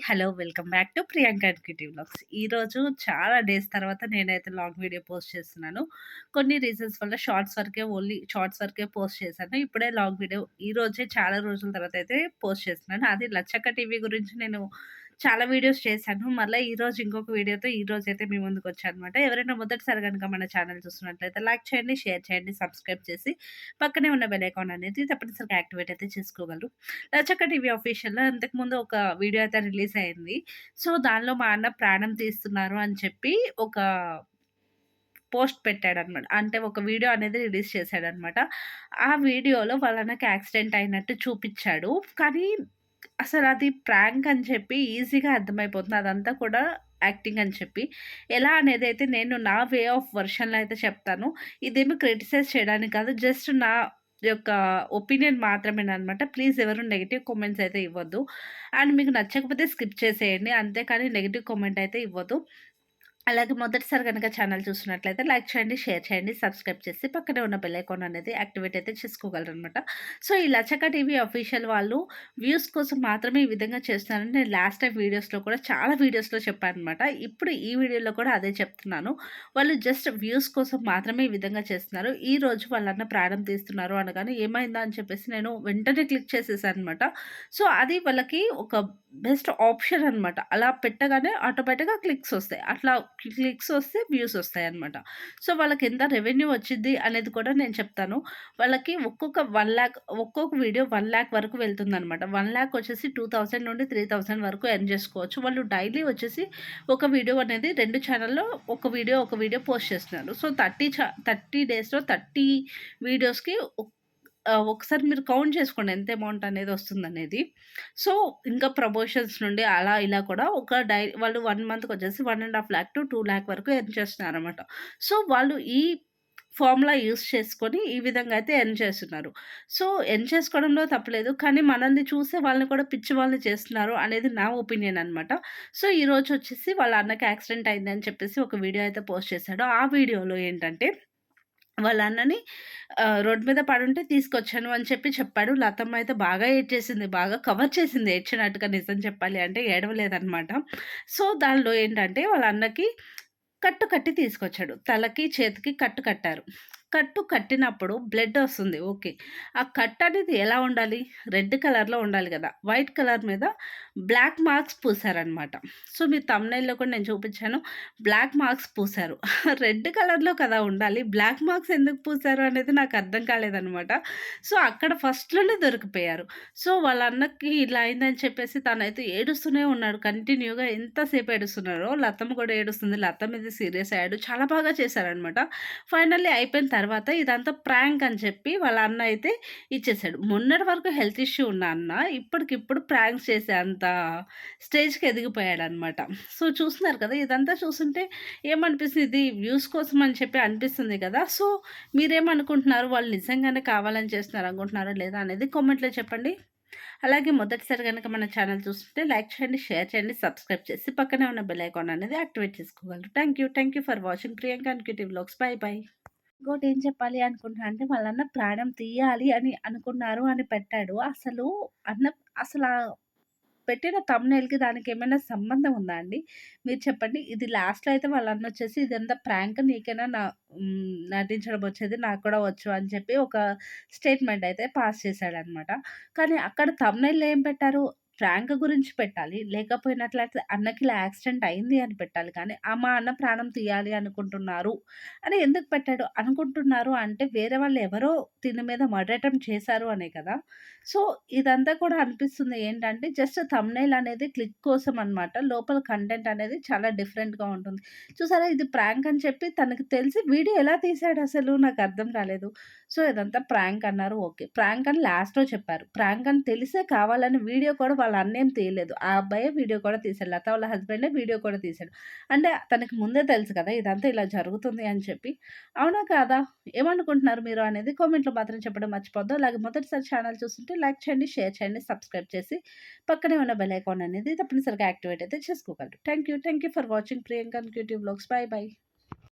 Hello welcome back to Priyanka educative blogs. ఈరోజు చాలా days తర్వాత నేనైతే లాంగ్ వీడియో పోస్ట్ చేస్తున్నాను. కొన్ని రీజన్స్ వల్ల షార్ట్స్ వరకే ఓన్లీ షార్ట్స్ వరకే పోస్ట్ చేశాను. ఇప్పుడే లాంగ్ వీడియో ఈ రోజే చాలా రోజుల తర్వాత అయితే పోస్ట్ చేస్తున్నాను. అది లచ్చక్క టీవీ గురించి నేను చాలా వీడియోస్ చేశాను. మళ్ళీ ఈరోజు ఇంకొక వీడియోతో ఈ రోజు అయితే మీ ముందుకు వచ్చానమాట. ఎవరైనా మొదటిసారి కనుక మన ఛానల్ చూస్తున్నట్లయితే లైక్ చేయండి షేర్ చేయండి సబ్స్క్రైబ్ చేసి పక్కనే ఉన్న బెల్ అకౌంట్ అనేది తప్పనిసరిగా యాక్టివేట్ అయితే చేసుకోగలరు. లచ్చక్క టీవీ ఆఫీషియల్లో అంతకుముందు ఒక వీడియో అయితే రిలీజ్ అయింది. సో దానిలో మా అన్న ప్రాణం తీస్తున్నారు అని చెప్పి ఒక పోస్ట్ పెట్టాడనమాట అంటే ఒక వీడియో అనేది రిలీజ్ చేశాడనమాట ఆ వీడియోలో వాళ్ళ అన్నకి యాక్సిడెంట్ అయినట్టు చూపించాడు. కానీ అసలు అది ప్రాంక్ అని చెప్పి ఈజీగా అర్థమైపోతుంది. అదంతా కూడా యాక్టింగ్ అని చెప్పి. ఎలా అనేది అయితే నేను నా వే ఆఫ్ వర్షన్లో అయితే చెప్తాను. ఇదేమి క్రిటిసైజ్ చేయడానికి కాదు. జస్ట్ నా యొక్క ఒపీనియన్ మాత్రమే అనమాట ప్లీజ్ ఎవరు నెగిటివ్ కామెంట్స్ అయితే ఇవ్వద్దు. అండ్ మీకు నచ్చకపోతే స్కిప్ చేసేయండి. అంతేకాని నెగిటివ్ కామెంట్ అయితే ఇవ్వద్దు. అలాగే మొదటిసారి కనుక ఛానల్ చూసినట్లయితే లైక్ చేయండి షేర్ చేయండి సబ్స్క్రైబ్ చేసి పక్కనే ఉన్న బెల్ ఐకాన్ అనేది యాక్టివేట్ అయితే చేసుకోగలరు అనమాట సో ఈ లచక టీవీ అఫీషియల్ వాళ్ళు వ్యూస్ కోసం మాత్రమే ఈ విధంగా చేస్తున్నారని నేను లాస్ట్ టైం వీడియోస్లో కూడా చాలా వీడియోస్లో చెప్పాను అనమాట ఇప్పుడు ఈ వీడియోలో కూడా అదే చెప్తున్నాను. వాళ్ళు జస్ట్ వ్యూస్ కోసం మాత్రమే ఈ విధంగా చేస్తున్నారు. ఈ రోజు వాళ్ళన్న ప్రాణం తీస్తున్నారు అనగానే ఏమైందా అని చెప్పేసి నేను వెంటనే క్లిక్ చేసేసాను అనమాట సో అది వాళ్ళకి ఒక బెస్ట్ ఆప్షన్ అనమాట అలా పెట్టగానే ఆటోమేటిక్గా క్లిక్స్ వస్తాయి. అట్లా క్లిక్స్ వస్తే వ్యూస్ వస్తాయి అనమాట సో వాళ్ళకి ఎంత రెవెన్యూ వచ్చింది అనేది కూడా నేను చెప్తాను. వాళ్ళకి ఒక్కొక్క వన్ ల్యాక్ ఒక్కొక్క వీడియో వన్ ల్యాక్ వరకు వెళ్తుంది అనమాట వన్ ల్యాక్ వచ్చేసి టూ థౌసండ్ నుండి త్రీ థౌసండ్ వరకు ఎర్న్ చేసుకోవచ్చు. వాళ్ళు డైలీ వచ్చేసి ఒక వీడియో అనేది రెండు ఛానల్లో ఒక వీడియో ఒక వీడియో పోస్ట్ చేస్తున్నారు. సో థర్టీ చా థర్టీ డేస్లో థర్టీ వీడియోస్కి ఒకసారి మీరు కౌంట్ చేసుకోండి ఎంత అమౌంట్ అనేది వస్తుందనేది. సో, ఇంకా ప్రమోషన్స్ నుండి అలా ఇలా కూడా ఒక డై వాళ్ళు వన్ మంత్‌కి వచ్చేసి one and half lakh to two lakh వరకు ఎర్న్ చేస్తున్నారు అనమాట సో, వాళ్ళు ఈ ఫార్ములా యూస్ చేసుకొని ఈ విధంగా అయితే ఎర్న్ చేస్తున్నారు. సో, ఎర్న్ చేసుకోవడంలో తప్పలేదు కానీ మనల్ని చూసే వాళ్ళని కూడా పిచ్చి వాళ్ళని చేస్తున్నారు అనేది నా ఒపీనియన్ అనమాట. సో, ఈరోజు వచ్చేసి వాళ్ళ అన్నకి యాక్సిడెంట్ అయిందని చెప్పేసి ఒక వీడియో అయితే పోస్ట్ చేశాడు. ఆ వీడియోలో ఏంటంటే వాళ్ళ అన్నని రోడ్డు మీద పడుంటే తీసుకొచ్చాను అని చెప్పి చెప్పాడు. లతమ్మ అయితే బాగా ఏడ్చేసింది. బాగా కవర్ చేసింది ఏడ్చినట్టుగా నిజం చెప్పాలి అంటే ఏడవలేదనమాట. సో, దానిలో ఏంటంటే వాళ్ళ అన్నకి కట్టు కట్టి తీసుకొచ్చాడు. తలకి, చేతికి కట్టు కట్టారు. కట్టు కట్టినప్పుడు బ్లడ్ వస్తుంది. ఓకే. ఆ కట్ అనేది ఎలా ఉండాలి? రెడ్ కలర్లో ఉండాలి కదా. వైట్ కలర్ మీద బ్లాక్ మార్క్స్ పూసారనమాట సో మీ తమ్నైల్లో కూడా నేను చూపించాను. Black marks పూసారు. రెడ్ కలర్లో కదా ఉండాలి. బ్లాక్ మార్క్స్ ఎందుకు పూసారు అనేది నాకు అర్థం కాలేదనమాట సో అక్కడ ఫస్ట్లోనే దొరికిపోయారు. సో వాళ్ళ అన్నకి ఇలా అయిందని చెప్పేసి తనైతే ఏడుస్తూనే ఉన్నాడు. కంటిన్యూగా ఎంతసేపు ఏడుస్తున్నారో లతమ్మ కూడా ఏడుస్తుంది. లతమ్మ ఇది సీరియస్ అయ్యాడు. చాలా బాగా చేశారనమాట ఫైనల్లీ అయిపోయిన తర్వాత ఇదంతా ప్రాంక్ అని చెప్పి వాళ్ళ అన్న అయితే ఇచ్చేసాడు. మొన్నటి వరకు హెల్త్ ఇష్యూ ఉన్న అన్న ఇప్పటికిప్పుడు ప్రాంక్స్ చేసే అంత స్టేజ్కి ఎదిగిపోయాడు అనమాట సో చూస్తున్నారు కదా ఇదంతా చూస్తుంటే ఏమనిపిస్తుంది? ఇది వ్యూస్ కోసం అని చెప్పి అనిపిస్తుంది కదా. సో మీరేమనుకుంటున్నారు? వాళ్ళు నిజంగానే కావాలని చేస్తున్నారు అనుకుంటున్నారో లేదా అనేది కామెంట్లో చెప్పండి. అలాగే మొదటిసారి కనుక మన ఛానల్ చూస్తుంటే లైక్ చేయండి షేర్ చేయండి సబ్స్క్రైబ్ చేసి పక్కనే ఉన్న బెల్ ఐకాన్ అనేది యాక్టివేట్ చేసుకోగలరు. Thank you thank you for watching Priyanka educative blogs bye bye. ఇంకోటి ఏం చెప్పాలి అనుకుంటున్నా అంటే వాళ్ళన్న ప్రాణం తీయాలి అని అనుకున్నారు అని పెట్టాడు. అసలు అన్న అసలు పెట్టిన తమ్నేల్కి దానికి ఏమైనా సంబంధం ఉందా అండి? మీరు చెప్పండి. ఇది లాస్ట్‌లో అయితే వాళ్ళన్న వచ్చేసి ఇదంతా ప్రాంక్ నీకైనా నా నటించడం వచ్చేది నాకు కూడా వచ్చు అని చెప్పి ఒక స్టేట్‌మెంట్ అయితే పాస్ చేశాడనమాట. కానీ అక్కడ థంబ్‌నెయిల్‌లో ఏం పెట్టారు? ప్రాంక్ గురించి పెట్టాలి. లేకపోయినట్లయితే అన్నకి ఇలా యాక్సిడెంట్ అయింది అని పెట్టాలి. కానీ ఆ మా అన్న ప్రాణం తీయాలి అనుకుంటున్నారు అని ఎందుకు పెట్టాడు? అనుకుంటున్నారు అంటే వేరే వాళ్ళు ఎవరో దీని మీద మర్డర్ చేశారు అనే కదా! సో, ఇదంతా కూడా అనిపిస్తుంది ఏంటంటే జస్ట్ తమ్నైల్ అనేది క్లిక్ కోసం అనమాట. లోపల కంటెంట్ అనేది చాలా డిఫరెంట్‌గా ఉంటుంది. చూసారా ఇది ప్రాంక్ అని చెప్పి తనకు తెలిసి వీడియో ఎలా తీసాడు అసలు నాకు అర్థం కాలేదు. సో, ఇదంతా ప్రాంక్ అన్నారు ఓకే. ప్రాంక్ అని లాస్ట్‌లో చెప్పారు. ప్రాంక్ అని తెలిసే కావాలని వీడియో కూడా వాళ్ళ అన్నేం తీయలేదు. ఆ అబ్బాయే వీడియో కూడా తీశాడు. లత వాళ్ళ హస్బెండే వీడియో కూడా తీశాడు. అంటే తనకి ముందే తెలుసు కదా! ఇదంతా ఇలా జరుగుతుంది అని చెప్పి. అవునా కాదా? ఏమనుకుంటున్నారు మీరు అనేది కామెంట్‌లో మాత్రం చెప్పడం మర్చిపోద్దు. అలాగే మొదటిసారి ఛానల్ చూస్తుంటే లైక్ చేయండి, షేర్ చేయండి, సబ్స్క్రైబ్ చేసి పక్కనే ఉన్న బెల్ ఐకాన్ అనేది తప్పనిసరిగా యాక్టివేట్ అయితే చేసుకోగలరు. Thank you. Thank you for watching Priyanka cutie blogs bye by.